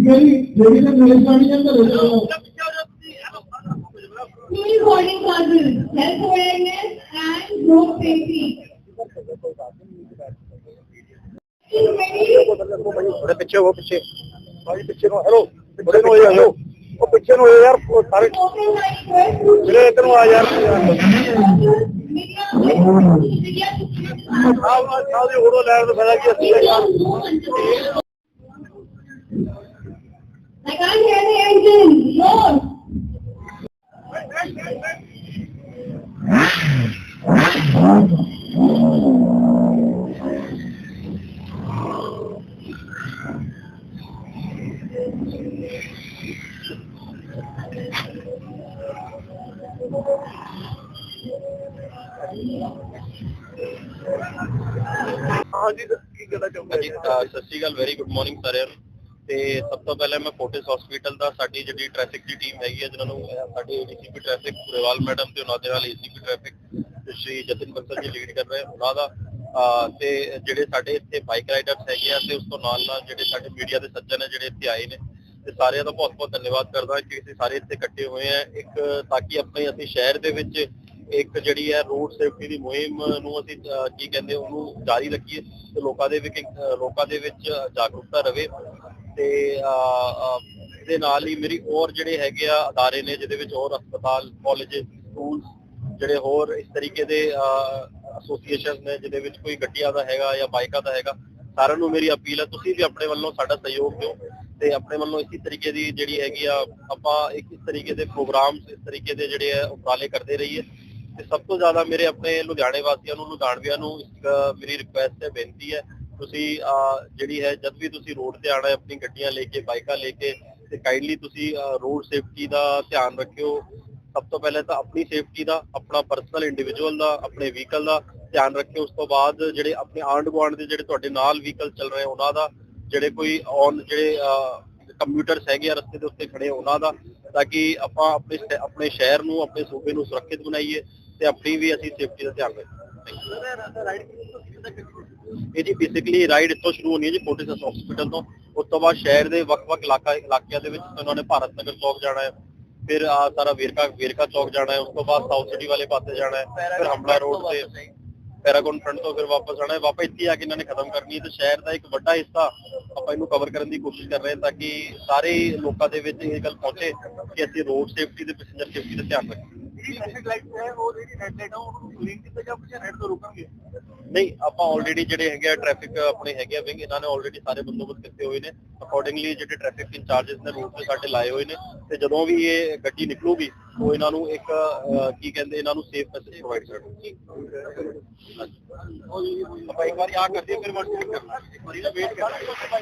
ਮੇਰੀ ਜਿਹੜੀ ਨੇ ਮੇਰੇ ਸਾਹਮਣੇ ਅੰਦਰ ਹੋ Please holding causes, health awareness and road safety. Is ready? ਥੋੜੇ ਪਿੱਛੇ ਹੋ ਪਿੱਛੇ ਭਾਈ ਪਿੱਛੇ ਨੂੰ ਹੈਲੋ ਪਿੱਛੇ ਨੂੰ ਹੋ ਜਾਓ ਉਹ ਪਿੱਛੇ ਨੂੰ ਹੋ ਯਾਰ ਉਹ ਸਾਰੇ Open my request to ਵੀਰੇ ਇੱਧਰ ਨੂੰ ਆ ਯਾਰ media, media, ਆਹ ਆਹ ਦੀ ਹੋੜੋ ਲੈਣ ਦਾ ਫਾਇਦਾ ਕੀ ਅਸੀਂ Lord. Ajit, Ajit uh, Sasigal, very good morning, sir. ਤੇ ਸਭ ਤੋਂ ਪਹਿਲਾਂ ਮੈਂ ਫੋਰਟਿਸ ਹਸਪੀਟਲ ਦਾ ਸਾਡੀ ਜਿਹੜੀ ਟ੍ਰੈਫਿਕ ਦੀ ਟੀਮ ਹੈਗੀ ਹੈ ਜਿਨ੍ਹਾਂ ਨੂੰ ਸਾਡੇ ਏਡੀਸੀਪੀ ਟ੍ਰੈਫਿਕ ਪੁਰੇਵਾਲ ਮੈਡਮ ਤੇ ਉਹਨਾਂ ਦੇ ਨਾਲ ACP traffic Shri Jatin Bansal ji lead ਕਰ ਰਹੇ ਉਹਨਾਂ ਦਾ। ਤੇ ਜਿਹੜੇ ਸਾਡੇ ਇੱਥੇ ਬਾਈਕ ਰਾਈਡਰਸ ਹੈਗੇ ਆ, ਤੇ ਉਸ ਤੋਂ ਨਾਲ ਨਾਲ ਜਿਹੜੇ ਸਾਡੇ ਮੀਡੀਆ ਦੇ ਸੱਜਣ ਨੇ ਜਿਹੜੇ ਇੱਥੇ ਆਏ ਨੇ, ਤੇ ਸਾਰਿਆਂ ਦਾ ਬਹੁਤ ਬਹੁਤ ਧੰਨਵਾਦ ਕਰਦਾ ਕਿ ਅਸੀਂ ਸਾਰੇ ਇੱਥੇ ਇਕੱਠੇ ਹੋਏ ਆ। ਇੱਕ, ਤਾਂ ਕਿ ਆਪਣੇ ਅਸੀਂ ਸ਼ਹਿਰ ਦੇ ਵਿੱਚ ਇੱਕ ਜਿਹੜੀ ਹੈ ਰੋਡ ਸੇਫਟੀ ਦੀ ਮੁਹਿੰਮ ਨੂੰ ਅਸੀਂ ਕੀ ਕਹਿੰਦੇ ਉਹਨੂੰ ਜਾਰੀ ਰੱਖੀਏ, ਤੇ ਲੋਕਾਂ ਦੇ ਵਿੱਚ ਲੋਕਾਂ ਦੇ ਵਿੱਚ ਜਾਗਰੂਕਤਾ ਰਵੇ। ਤੇ ਅਹ, ਨਾਲ ਹੀ ਮੇਰੀ ਹੋਰ ਜਿਹੜੇ ਹੈਗੇ ਆ ਅਦਾਰੇ ਨੇ ਜਿਹਦੇ ਵਿੱਚ ਹੋਰ ਹਸਪਤਾਲ ਕਾਲਜ ਸਕੂਲ ਜਿਹੜੇ ਹੋਰ ਇਸ ਤਰੀਕੇ ਦੇ ਐਸੋਸੀਏਸ਼ਨ ਨੇ ਜਿਹਦੇ ਵਿੱਚ ਕੋਈ ਗੱਡੀਆਂ ਦਾ ਹੈਗਾ ਜਾਂ ਬਾਈਕਾਂ ਦਾ ਹੈਗਾ ਸਾਰਿਆਂ ਨੂੰ ਮੇਰੀ ਅਪੀਲ ਹੈ ਤੁਸੀਂ ਵੀ ਆਪਣੇ ਵੱਲੋਂ ਸਾਡਾ ਸਹਿਯੋਗ ਦਿਓ ਤੇ ਆਪਣੇ ਵੱਲੋਂ ਇਸੇ ਤਰੀਕੇ ਦੀ ਜਿਹੜੀ ਹੈਗੀ ਆ ਆਪਾਂ ਇੱਕ ਇਸ ਤਰੀਕੇ ਦੇ ਪ੍ਰੋਗਰਾਮਸ ਇਸ ਤਰੀਕੇ ਦੇ ਜਿਹੜੇ ਆ ਉਪਰਾਲੇ ਕਰਦੇ ਰਹੀਏ। ਤੇ ਸਭ ਤੋਂ ਜ਼ਿਆਦਾ ਮੇਰੇ ਆਪਣੇ ਲੁਧਿਆਣੇ ਵਾਸੀਆਂ ਨੂੰ ਲੁਧਿਆਣਵਿਆਂ ਨੂੰ ਮੇਰੀ ਰਿਕੁਐਸਟ ਹੈ ਬੇਨਤੀ ਹੈ ਤੁਸੀਂ ਜਿਹੜੀ ਹੈ, ਜਦ ਵੀ ਤੁਸੀਂ ਰੋਡ ਤੇ ਆਣਾ ਹੈ, ਆਪਣੀ ਗੱਡੀਆਂ ਲੈ ਕੇ, ਬਾਈਕਾਂ ਲੈ ਕੇ, ਤੇ ਕਾਈਂਡਲੀ ਤੁਸੀਂ ਰੋਡ ਸੇਫਟੀ ਦਾ ਧਿਆਨ ਰੱਖਿਓ। ਸਭ ਤੋਂ ਪਹਿਲਾਂ ਤਾਂ ਆਪਣੀ ਸੇਫਟੀ ਦਾ, ਆਪਣਾ ਪਰਸਨਲ ਇੰਡੀਵਿਜੂਅਲ ਦਾ, ਆਪਣੇ ਵਹੀਕਲ ਦਾ ਧਿਆਨ ਰੱਖਿਓ। ਉਸ ਤੋਂ ਬਾਅਦ ਜਿਹੜੇ ਆਪਣੇ ਆਂਡ ਗੁਆਂਢ ਦੇ ਜਿਹੜੇ ਤੁਹਾਡੇ ਨਾਲ ਵਹੀਕਲ ਚੱਲ ਰਹੇ ਉਹਨਾਂ ਦਾ, ਜਿਹੜੇ ਕੋਈ ਔਨ ਜਿਹੜੇ ਕੰਪਿਊਟਰਸ ਹੈਗੇ ਆ ਰਸਤੇ ਦੇ ਉੱਤੇ ਖੜੇ ਉਹਨਾਂ ਦਾ, ਤਾਂ ਕਿ ਆਪਾਂ ਆਪਣੇ ਆਪਣੇ ਸ਼ਹਿਰ ਨੂੰ, ਆਪਣੇ ਸੂਬੇ ਨੂੰ ਸੁਰੱਖਿਅਤ ਬਣਾਈਏ ਤੇ ਆਪਣੀ ਵੀ ਅਸੀਂ ਸੇਫਟੀ ਦਾ ਧਿਆਨ ਰੱਖੀਏ। ਇਹ ਜੀ ਬੇਸਿਕਲੀ ਰਾਈਡ ਇੱਥੋਂ ਸ਼ੁਰੂ ਹੋਣੀ ਹੈ ਜੀ ਫੋਰਟਿਸ ਹਸਪੀਟਲ ਤੋਂ। ਉਸ ਤੋਂ ਬਾਅਦ ਸ਼ਹਿਰ ਦੇ ਵੱਖ-ਵੱਖ ਇਲਾਕਾ ਇਲਾਕਿਆਂ ਦੇ ਵਿੱਚ ਉਹਨਾਂ ਨੇ ਭਾਰਤ ਨਗਰ ਚੌਕ ਜਾਣਾ ਹੈ। ਫਿਰ ਆ ਸਾਰਾ ਵੇਰਕਾ ਵੇਰਕਾ ਚੌਕ ਜਾਣਾ ਹੈ। ਉਸ ਤੋਂ ਬਾਅਦ ਸਾਊਥ ਸਿਟੀ ਵਾਲੇ ਪਾਸੇ ਜਾਣਾ ਹੈ। ਫਿਰ ਹਮਲਾ ਰੋਡ ਤੇ ਪੈਰਾਗਨ ਫਰੰਟ ਤੋਂ ਫਿਰ ਵਾਪਸ ਆਣਾ ਹੈ। ਵਾਪਸ ਇੱਥੇ ਆ ਕੇ ਇਹਨਾਂ ਨੇ ਖਤਮ ਕਰਨੀ ਹੈ। ਤੇ ਸ਼ਹਿਰ ਦਾ ਇੱਕ ਵੱਡਾ ਹਿੱਸਾ ਆਪਾਂ ਇਹਨੂੰ ਕਵਰ ਕਰਨ ਦੀ ਕੋਸ਼ਿਸ਼ ਕਰ ਰਹੇ ਹਾਂ ਤਾਂ ਕਿ ਸਾਰੇ ਲੋਕਾਂ ਦੇ ਵਿੱਚ ਇਹ ਗੱਲ ਪਹੁੰਚੇ ਕਿ ਅਸੀਂ ਰੋਡ ਸੇਫਟੀ ਤੇ ਪੈਸੇਂਜਰ ਸੇਫਟੀ ਦਾ ਧਿਆਨ ਰੱਖੀਏ। ਜਿਹੜੀ ਟ੍ਰੈਫਿਕ ਲਾਈਟ ਹੈ ਉਹ ਜਿਹੜੀ ਰੈੱਡ ਲਾਈਟ ਆ ਉਹਨੂੰ ਗ੍ਰੀਨ ਕੀਤਾ ਜਾਂ ਕੁਝ ਰੈੱਡ ਤੋਂ ਰੋਕਾਂਗੇ ਨਹੀਂ ਆਪਾਂ ਆਲਰੇਡੀ ਜਿਹੜੇ ਹੈਗੇ ਆ ਟ੍ਰੈਫਿਕ ਆਪਣੇ ਹੈਗੇ ਆ ਵਿੰਗ ਇਹਨਾਂ ਨੇ ਆਲਰੇਡੀ ਸਾਰੇ ਬੰਦੋਬਸਤ ਕੀਤੇ ਹੋਏ ਨੇ। ਅਕੋਰਡਿੰਗਲੀ ਜਿਹੜੇ ਟ੍ਰੈਫਿਕ ਇੰਚਾਰजेस ਨੇ ਰੂਟ ਤੇ ਸਾਡੇ ਲਾਏ ਹੋਏ ਨੇ। ਤੇ ਜਦੋਂ ਵੀ ਇਹ ਗੱਡੀ ਨਿਕਲੂਗੀ ਉਹ ਇਹਨਾਂ ਨੂੰ ਇੱਕ ਕੀ ਕਹਿੰਦੇ ਇਹਨਾਂ ਨੂੰ ਸੇਫ ਮੈਸੇਜ ਪ੍ਰੋਵਾਈਡ ਕਰਨਗੇ ਆਪਾਂ ਇੱਕ ਵਾਰੀ ਆ ਕਰਦੇ ਫਿਰ ਮੈਂ ਇੱਕ ਵਾਰੀ ਨਾ ਵੇਟ ਕਰਨਾ